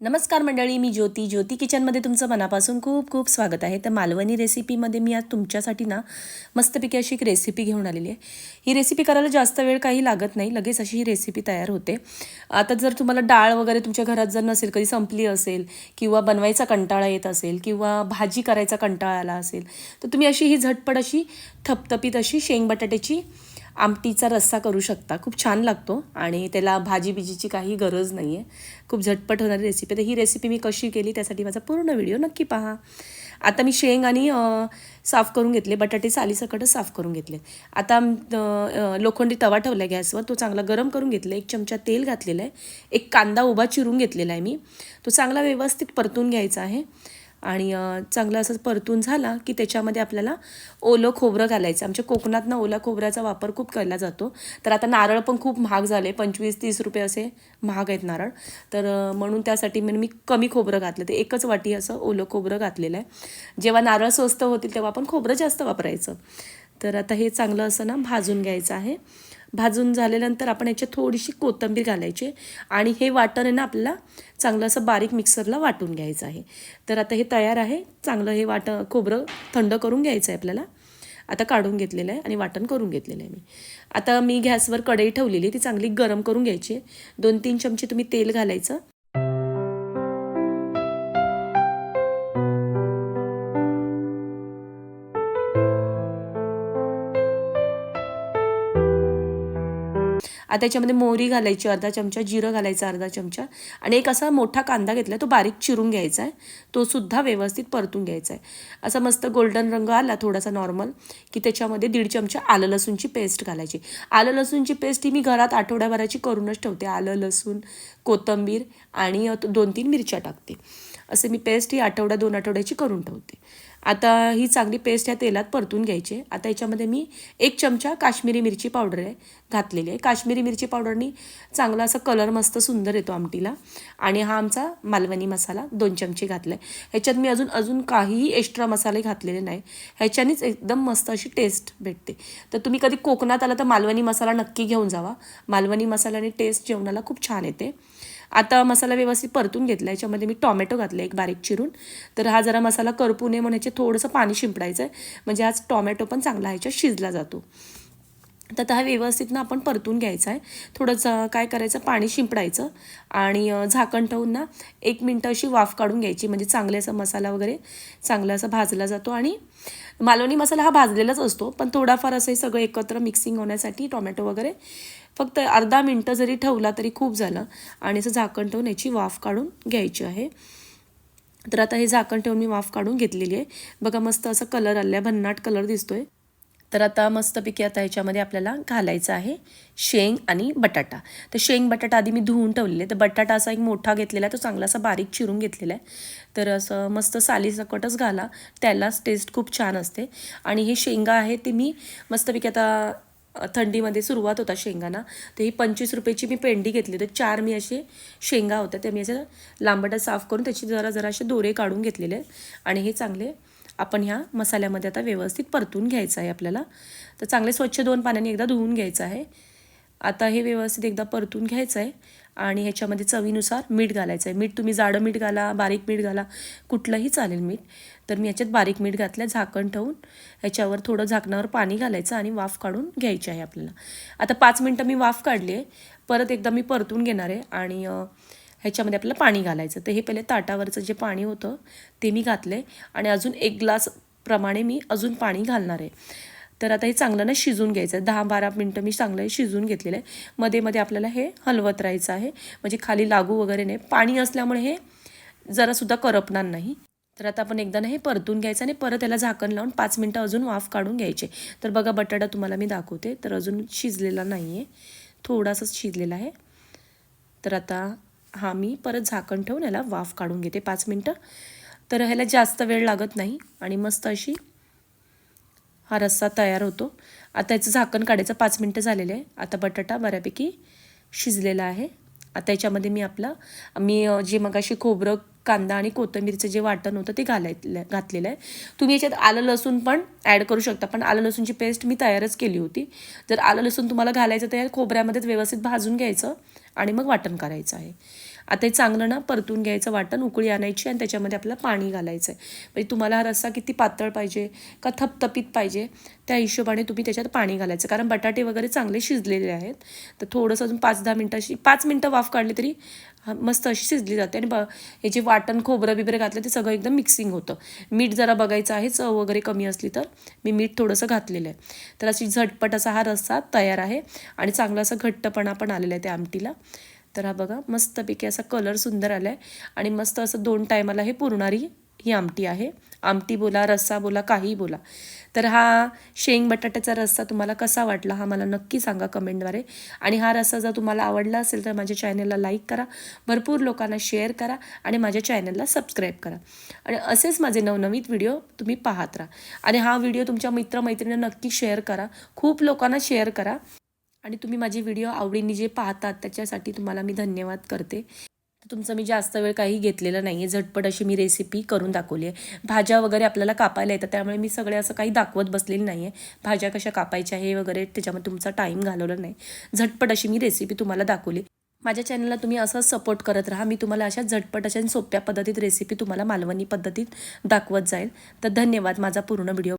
नमस्कार मंडळी मी ज्योती. ज्योती किचनमध्ये तुमचं मनापासून खूप खूप स्वागत आहे. तर मालवणी रेसिपीमध्ये मी आज तुमच्यासाठी ना मस्तपैकी अशी एक रेसिपी घेऊन आलेली आहे. ही रेसिपी करायला जास्त वेळ काही लागत नाही. लगेच अशी ही रेसिपी तयार होते. आता जर तुम्हाला डाळ वगैरे तुमच्या घरात जर नसेल कधी संपली असेल किंवा बनवायचा कंटाळा येत असेल किंवा भाजी करायचा कंटाळा आला असेल तर तुम्ही अशी ही झटपट अशी थपथपीत अशी शेंग बटाट्याची आमटीचा रस्सा करू शकता. खूप छान लागतो आणि त्याला भाजी बिजीची काही गरज नाही आहे खूप झटपट होणारी रेसिपी तर ही रेसिपी मी कशी केली त्यासाठी माझा पूर्ण व्हिडिओ नक्की पहा. आता मी शेंग आणि साफ करून घेतले. बटाटे सालीसकटच साफ करून घेतले. आता लोखंडी तवा ठेवला आहे गॅसवर. तो चांगला गरम करून घेतला. एक चमचा तेल घातलेला आहे. एक कांदा उभा चिरून घेतलेला आहे मी. तो चांगला व्यवस्थित परतून घ्यायचा आहे. आणि चांगलं असं परतून झाला की त्याच्यामध्ये आपल्याला ओलं खोबरं घालायचं. आमच्या कोकणात ना ओला खोबऱ्याचा वापर खूप केला जातो. तर आता नारळ पण खूप महाग झाले. पंचवीस तीस रुपये असे महाग आहेत नारळ. तर म्हणून त्यासाठी मी मी कमी खोबरं घातलं. ते एकच वाटी असं ओलं खोबरं घातलेलं आहे. जेव्हा नारळ स्वस्त होतील तेव्हा आपण खोबरं जास्त वापरायचं. तर आता हे चांगलं असं ना भाजून घ्यायचं आहे. भाजून झाल्यानंतर आपण याच्यात थोडीशी कोथिंबीर घालायची आणि हे वाटण आहे ना आपल्याला चांगलं असं बारीक मिक्सरला वाटून घ्यायचं आहे. तर आता हे तयार आहे. चांगलं हे वाट खोबरं थंड करून घ्यायचं आहे आपल्याला. आता काढून घेतलेलं आहे आणि वाटण करून घेतलेलं आहे मी. आता मी गॅसवर कढई ठेवलेली ती चांगली गरम करून घ्यायची आहे. दोन तीन चमचे तुम्ही तेल घालायचं. आता त्याच्यामध्ये मोहरी घालायची अर्धा चमचा जिरं घालायचं अर्धा चमचा. आणि एक असा मोठा कांदा घेतला तो बारीक चिरून घ्यायचा आहे. तो सुद्धा व्यवस्थित परतून घ्यायचा आहे. असा मस्त गोल्डन रंग आला थोडासा नॉर्मल की त्याच्यामध्ये दीड चमचा आलं लसूणची पेस्ट घालायची. आलं लसूणची पेस्ट ही मी घरात आठवड्याभराची करूनच ठेवते. आलं लसूण कोथिंबीर आणि दोन तीन मिरच्या टाकते. असे मी पेस्ट ही आठवड्या दोन आठवड्याची करून ठेवते. आता ही चांगली पेस्ट ह्या तेलात परतून घ्यायची आता याच्यामध्ये मी एक चमचा काश्मीरी मिरची पावडर आहे घातलेली आहे. काश्मीरी मिरची पावडरनी चांगला असा कलर मस्त सुंदर येतो आमटीला. आणि हा आमचा मालवणी मसाला दोन चमचे घातला आहे ह्याच्यात मी अजून अजून काहीही एक्स्ट्रा मसाले घातलेले नाही. ह्याच्यानेच एकदम मस्त अशी टेस्ट भेटते. तर तुम्ही कधी कोकणात आला तर मालवणी मसाला नक्की घेऊन जावा. मालवणी मसाल्याने टेस्ट जेवणाला खूप छान येते. आता मसाला व्यवस्थित परतून घेतला याच्यामध्ये मी टॉमॅटो घातला एक बारीक चिरून. तर हा जरा मसाला करपू नये म्हणून याचे थोडंसं पाणी शिंपडायचं आहे म्हणजे आज टॉमॅटो पण चांगला ह्याच्यात शिजला जातो. तर आता हा व्यवस्थित ना आपण परतून घ्यायचा आहे. थोडंसं काय करायचं पाणी शिंपडायचं आणि झाकण ठेवून ना एक मिनटं अशी वाफ काढून घ्यायची. म्हणजे चांगले असा मसाला वगैरे चांगला असा भाजला जातो आणि मालवणी मसाला हा भाजलेलाच असतो. पण थोडाफार असं हे सगळं एकत्र मिक्सिंग होण्यासाठी टोमॅटो वगैरे फक्त अर्धा मिनटं जरी ठेवला तरी खूप झालं आणि असं झाकण ठेवून याची वाफ काढून घ्यायची आहे. तर आता हे झाकण ठेवून मी वाफ काढून घेतलेली आहे. बघा मस्त असा कलर आला भन्नाट कलर दिसतोय. तर आता मस्तपैकी आता ह्याच्यामध्ये आपल्याला घालायचं आहे शेंग आणि बटाटा. तर शेंग बटाटा आधी मी धुवून ठेवलेले तर बटाटा असा एक मोठा घेतलेला आहे. तो चांगला असा बारीक चिरून घेतलेला आहे. तर असं मस्त सालीसकटच घाला. त्यालाच टेस्ट खूप छान असते. आणि हे शेंगा आहे ते मी मस्तपैकी आता थंडीमध्ये सुरुवात होता शेंगांना. तर ही पंचवीस रुपयाची मी पेंडी घेतली. तर चार मी असे शेंगा होत्या. त्या मी असं लांबटा साफ करून त्याची जरा जरा असे दोरे काढून घेतलेले आणि हे चांगले आपण ह्या मसाल्यामध्ये आता व्यवस्थित परतून घ्यायचं आहे आपल्याला. तर चांगले स्वच्छ दोन पाण्याने एकदा धुवून घ्यायचं आहे. आता हे व्यवस्थित एकदा परतून घ्यायचं आहे आणि ह्याच्यामध्ये चवीनुसार मीठ घालायचं आहे. मीठ तुम्ही जाडं मीठ घाला बारीक मीठ घाला कुठलंही चालेल मीठ. तर मी ह्याच्यात बारीक मीठ घातलं झाकण ठेवून ह्याच्यावर थोडं झाकणावर पाणी घालायचं आणि वाफ काढून घ्यायची आहे आपल्याला. आता पाच मिनटं मी वाफ काढली आहे. परत एकदा मी परतून घेणार आहे आणि ह्याच्यामध्ये आपल्याला पाणी घालायचं. तर हे पहिले ताटावरचं जे पाणी होतं ते मी घातलं आणि अजून एक ग्लास प्रमाणे मी अजून पाणी घालणार आहे. तर आता हे चांगलं ना शिजून घ्यायचं. आहे दहा बारा मिनटं मी चांगलं हे शिजून घेतलेलं आहे. मध्ये मध्ये आपल्याला हे हलवत राहायचं आहे. म्हणजे खाली लागू वगैरे नाही. पाणी असल्यामुळे हे जरासुद्धा करपणार नाही. तर आता आपण एकदा ना हे परतून घ्यायचं आणि परत याला झाकण लावून पाच मिनटं अजून वाफ काढून घ्यायचे. तर बघा बटाटा तुम्हाला मी दाखवते. तर अजून शिजलेला नाही आहे थोडासाच शिजलेला आहे. तर आता हा मी परत झाकण ठेवून याला वाफ काढून घेते पाच मिनटं. तर ह्याला जास्त वेळ लागत नाही आणि मस्त अशी हा रस्सा तयार होतो. आता याचं झाकण काढायचं पाच मिनटं झालेले आहे. आता बटाटा बऱ्यापैकी शिजलेला आहे. आता याच्यामध्ये मी आपला मी जे मग अशी खोबरं कांदा आणि कोथिंबीरचं जे वाटण होतं ते घालायलं घातलेलं आहे. तुम्ही याच्यात आलं लसूण पण ॲड करू शकता पण आलं लसूणची पेस्ट मी तयारच केली होती. जर आलं लसूण तुम्हाला घालायचं तर खोबऱ्यामध्येच व्यवस्थित भाजून घ्यायचं. आणि मग वाटण करायचं आहे. आता हे चांगलं ना परतून घ्यायचं वाटण उकळी आणायची आणि त्याच्यामध्ये आपल्याला पाणी घालायचं आहे. म्हणजे तुम्हाला हा रस्सा किती पातळ पाहिजे का थपथपीत पाहिजे त्या हिशोबाने तुम्ही त्याच्यात पाणी घालायचं. कारण बटाटे वगैरे चांगले शिजलेले आहेत. तर थोडंसं अजून पाच दहा मिनटाशी पाच मिनटं वाफ काढली तरी मस्त अशी शिजली जाते. आणि ब हे जे वाटण खोबरं बिबरं घातलं ते सगळं एकदम मिक्सिंग होतं. मीठ जरा बघायचं आहे चव वगैरे कमी असली तर. मी मीठ थोडंसं घातलेलं आहे. तर अशी झटपट असा हा रस्सा तयार आहे. आणि चांगला असा घट्टपणा पण आलेला आहे त्या आमटीला. तर हा बघा मस्तपैकी असा कलर सुंदर आला आहे आणि मस्त असं दोन टायमाला हे पुरणारी ही आमटी आहे. आमटी बोला रस्सा बोला काही बोला. तर हा शेंग बटाट्याचा रस्सा तुम्हाला कसा वाटला हा मला नक्की सांगा कमेंटद्वारे. आणि हा रस्सा जर तुम्हाला आवडला असेल तर माझ्या चॅनलला लाईक करा. भरपूर लोकांना शेअर करा आणि माझ्या चॅनलला सबस्क्राईब करा. आणि असेच माझे नवनवीन व्हिडिओ तुम्ही पाहत राहा. आणि हा व्हिडिओ तुमच्या मित्रमैत्रिणींना नक्की शेअर करा. खूप लोकांना शेअर करा. आणि तुम्ही माझे व्हिडिओ आवडीने जे पाहतात त्याच्यासाठी तुम्हाला मी धन्यवाद करते. तुमचं मी जास्त वेळ काही घेतलेलं नाही आहे झटपट अशी मी रेसिपी करून दाखवली आहे भाज्या वगैरे आपल्याला कापायला येतात त्यामुळे मी सगळे असं काही दाखवत बसलेली नाही आहे भाज्या कशा कापायच्या हे वगैरे त्याच्यामध्ये तुमचा टाईम घालवला नाही. झटपट अशी मी रेसिपी तुम्हाला दाखवली. माझ्या चॅनलला तुम्ही असं सपोर्ट करत राहा. मी तुम्हाला अशा झटपट अशा सोप्या पद्धतीत रेसिपी तुम्हाला मालवणी पद्धतीत दाखवत जाईल. तर धन्यवाद. माझा पूर्ण व्हिडिओ